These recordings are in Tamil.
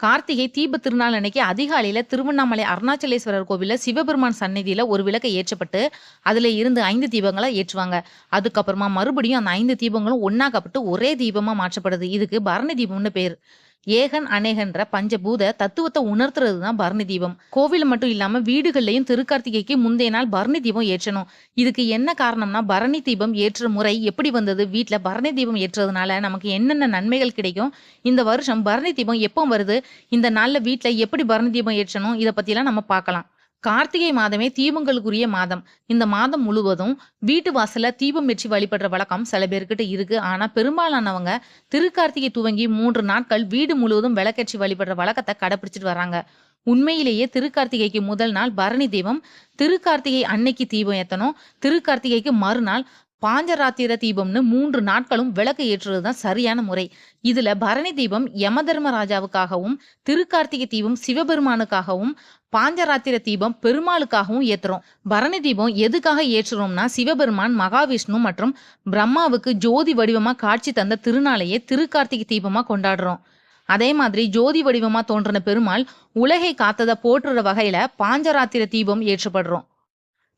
கார்த்திகை தீப திருநாள் அன்னைக்கு அதிகாலையில திருவண்ணாமலை அருணாச்சலேஸ்வரர் கோவில சிவபெருமான் சந்நிதியில ஒரு விளக்கு ஏற்றப்பட்டு அதுல இருந்து ஐந்து தீபங்களை ஏற்றுவாங்க. அதுக்கப்புறமா மறுபடியும் அந்த ஐந்து தீபங்களும் ஒன்னாக்கப்பட்டு ஒரே தீபமா மாற்றப்படுது. இதுக்கு பரணி தீபம்னு பேர். ஏகன் அநேகன்ற பஞ்சபூத தத்துவத்தை உணர்த்துறது தான் பரணி தீபம். கோவில் மட்டும் இல்லாம வீடுகள்லயும் திருக்கார்த்திகைக்கு முந்தைய நாள் பரணி தீபம் ஏற்றணும். இதுக்கு என்ன காரணம்னா பரணி தீபம் ஏற்ற முறை எப்படி வந்தது? வீட்டுல பரணி தீபம் ஏற்றதுனால நமக்கு என்னென்ன நன்மைகள் கிடைக்கும்? இந்த வருஷம் பரணி தீபம் எப்போ வருது? இந்த நாள்ல வீட்டுல எப்படி பரணி தீபம் ஏற்றணும்? இதை பத்திலாம் நம்ம பார்க்கலாம். கார்த்திகை மாதமே தீபங்களுக்குரிய மாதம். இந்த மாதம் முழுவதும் வீட்டு வாசல்ல தீபம் வெற்றி வழிபடுற வழக்கம் சில பேர்கிட்ட இருக்கு. ஆனா பெரும்பாலானவங்க திருக்கார்த்திகை துவங்கி மூன்று நாட்கள் வீடு முழுவதும் விளக்கேற்றி வழிபடுற வழக்கத்தை கடைபிடிச்சிட்டு வராங்க உண்மையிலேயே திருக்கார்த்திகைக்கு முதல் நாள் பரணி தீபம். திருக்கார்த்திகை அன்னைக்கு தீபம் ஏத்தணும். திருக்கார்த்திகைக்கு மறுநாள் பாஞ்சராத்திர தீபம்னு மூன்று நாட்களும் விளக்கு ஏற்றுறது தான் சரியான முறை. இதுல பரணி தீபம் யமதர்மராஜாவுக்காகவும் திருக்கார்த்திகை தீபம் சிவபெருமானுக்காகவும் பாஞ்சராத்திர தீபம் பெருமாளுக்காகவும் ஏத்துறோம். பரணி தீபம் எதுக்காக ஏற்றுறோம்னா சிவபெருமான் மகாவிஷ்ணு மற்றும் பிரம்மாவுக்கு ஜோதி வடிவமா காட்சி தந்த திருநாளையே திருக்கார்த்திகை தீபமா கொண்டாடுறோம். அதே மாதிரி ஜோதி வடிவமா தோன்றின பெருமாள் உலகை காத்ததை போற்றுற வகையில பாஞ்சராத்திர தீபம் ஏற்றப்படுறோம்.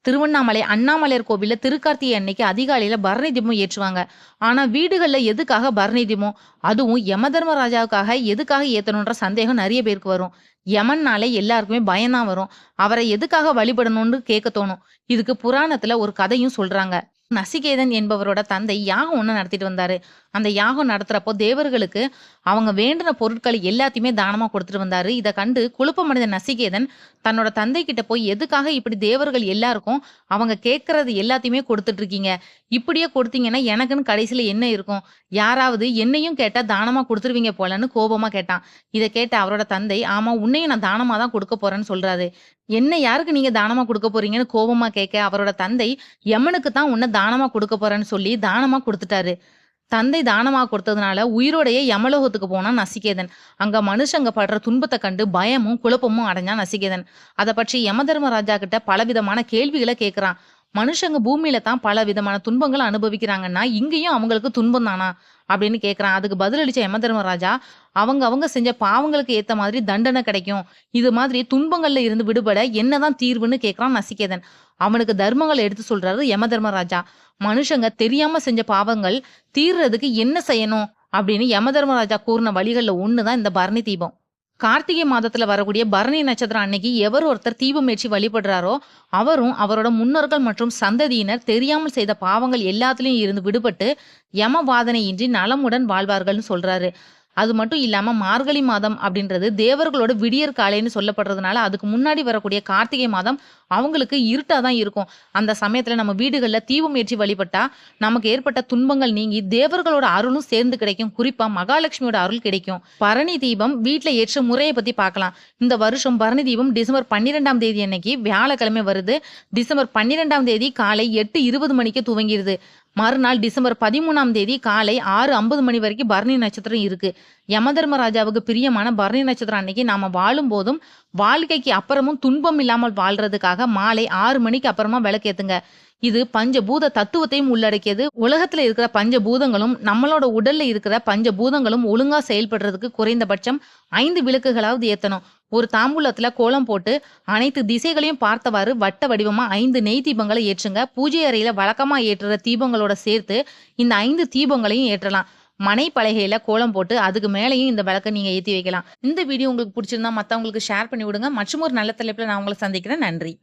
திருவண்ணாமலை அண்ணாமலையார் கோவிலில் திருக்கார்த்திகை அன்னைக்கு அதிகாலையில் பரணி தீபம் ஏற்றுவாங்க. ஆனால் வீடுகளில் எதுக்காக பரணி தீபம் அதுவும் யம தர்மராஜாவுக்காக எதுக்காக ஏற்றணுன்ற சந்தேகம் நிறைய பேருக்கு வரும். யமன்னாலே எல்லாருக்குமே பயம்தான் வரும். அவரை எதுக்காக வழிபடணும்னு கேட்க தோணும். இதுக்கு புராணத்தில் ஒரு கதையும் சொல்கிறாங்க நசிகேதன் என்பவரோட தந்தை யாகம் ஒன்று நடத்திட்டு வந்தாரு. அந்த யாகம் நடத்துறப்போ தேவர்களுக்கு அவங்க வேண்டின பொருட்கள் எல்லாத்தையுமே தானமா கொடுத்துட்டு வந்தாரு. இதை கண்டு குழப்பமடைந்த நசிகேதன் தன்னோட தந்தை கிட்ட போய் எதுக்காக இப்படி தேவர்கள் எல்லாருக்கும் அவங்க கேட்கறது எல்லாத்தையுமே கொடுத்துட்டு இருக்கீங்க? இப்படியே கொடுத்தீங்கன்னா எனக்குன்னு கடைசியில என்ன இருக்கும்? யாராவது என்னையும் கேட்டா தானமா கொடுத்துருவீங்க போலன்னு கோபமா கேட்டான். இதை கேட்ட அவரோட தந்தை ஆமா உன்னையும் நான் தானமா தான் கொடுக்க போறேன்னு சொல்றாரு. என்ன யாருக்கு நீங்க தானமா கொடுக்க போறீங்கன்னு கோபமா கேட்க அவரோட தந்தை எமனுக்கு தான் உன்னை தானமா கொடுக்க போறேன்னு சொல்லி தானமா கொடுத்துட்டாரு. தந்தை தானமாக கொடுத்ததுனால உயிரோடையே யமலோகத்துக்கு போனான் நசிகேதன். அங்க மனுஷங்க படுற துன்பத்தை கண்டு பயமும் குழப்பமும் அடைஞ்சான் நசிகேதன். அதை பற்றி யமதர்மராஜா கிட்ட பலவிதமான கேள்விகளை கேட்கிறான் மனுஷங்க பூமியில தான் பல விதமான துன்பங்களை அனுபவிக்கிறாங்கன்னா இங்கேயும் அவங்களுக்கு துன்பம் தானா? அப்படின்னு கேட்குறான் அதுக்கு பதிலளிச்ச யமதர்மராஜா அவங்க அவங்க செஞ்ச பாவங்களுக்கு ஏற்ற மாதிரி தண்டனை கிடைக்கும். இது மாதிரி துன்பங்கள்ல இருந்து விடுபட என்னதான் தீர்வுன்னு கேட்குறான் நசிகேதன். அவனுக்கு தர்மங்களை எடுத்து சொல்றாரு யமதர்மராஜா மனுஷங்க தெரியாம செஞ்ச பாவங்கள் தீர்றதுக்கு என்ன செய்யணும்? அப்படின்னு யமதர்மராஜா கூறின ஒன்று தான் இந்த பரணி தீபம். கார்த்திகை மாதத்தில் வரக்கூடிய பரணி நட்சத்திரம் அன்னைக்கு எவர் ஒருத்தர் தீபம் ஏற்றி வழிபடுறாரோ அவரும் அவரோட முன்னோர்கள் மற்றும் சந்ததியினர் தெரியாமல் செய்த பாவங்கள் எல்லாத்துலயும் இருந்து விடுபட்டு யம வாதனையின்றி நலமுடன் வாழ்வார்கள்னு சொல்றாரு. அது மட்டும் இல்லாமல் மார்கழி மாதம் அப்படின்றது தேவர்களோட விடியற் காலைன்னு சொல்லப்படுறதுனால அதுக்கு முன்னாடி வரக்கூடிய கார்த்திகை மாதம் அவங்களுக்கு இருட்டாக தான் இருக்கும். அந்த சமயத்தில் நம்ம வீடுகளில் தீவு முயற்சி வழிபட்டா நமக்கு ஏற்பட்ட துன்பங்கள் நீங்கி தேவர்களோட அருளும் சேர்ந்து கிடைக்கும். குறிப்பாக மகாலட்சுமியோட அருள் கிடைக்கும். பரணி தீபம் வீட்டில் ஏற்ற முறையை பற்றி பார்க்கலாம். இந்த வருஷம் பரணி தீபம் டிசம்பர் பன்னிரெண்டாம் தேதி அன்னைக்கு வியாழக்கிழமை வருது. டிசம்பர் பன்னிரெண்டாம் தேதி காலை எட்டு இருபது மணிக்கு துவங்கிடுது மறுநாள் டிசம்பர் பதிமூணாம் தேதி காலை ஆறு ஐம்பது மணி வரைக்கும் பரணி நட்சத்திரம் இருக்கு. யமதர்மராஜாவுக்கு பிரியமான பரணி நட்சத்திரம் அன்னைக்கு நாம வாழும் போதும் வாழ்க்கைக்கு அப்புறமும் துன்பம் இல்லாமல் வாழ்றதுக்காக மாலை ஆறு மணிக்கு அப்புறமா விளக்கேத்துங்க. இது பஞ்சபூத தத்துவத்தையும் உள்ளடக்கியது. உலகத்துல இருக்கிற பஞ்சபூதங்களும் நம்மளோட உடல்ல இருக்கிற பஞ்சபூதங்களும் ஒழுங்கா செயல்படுறதுக்கு குறைந்தபட்சம் ஐந்து விளக்குகளாவது ஏத்தணும். ஒரு தாம்பூலத்துல கோலம் போட்டு அனைத்து திசைகளையும் பார்த்தவாறு வட்ட வடிவமா ஐந்து நெய் தீபங்களை ஏற்றுங்க. பூஜை அறையில வழக்கமா ஏற்றுற தீபங்களோட சேர்த்து இந்த ஐந்து தீபங்களையும் ஏற்றலாம். மனை பலகையில கோலம் போட்டு அதுக்கு மேலேயும் இந்த விளக்கை நீங்க ஏத்தி வைக்கலாம். இந்த வீடியோ உங்களுக்கு பிடிச்சிருந்தா மத்தவங்களுக்கு ஷேர் பண்ணி விடுங்க. மற்றும் ஒரு நல்ல தலைப்புல நான் உங்களை சந்திக்கிறேன். நன்றி.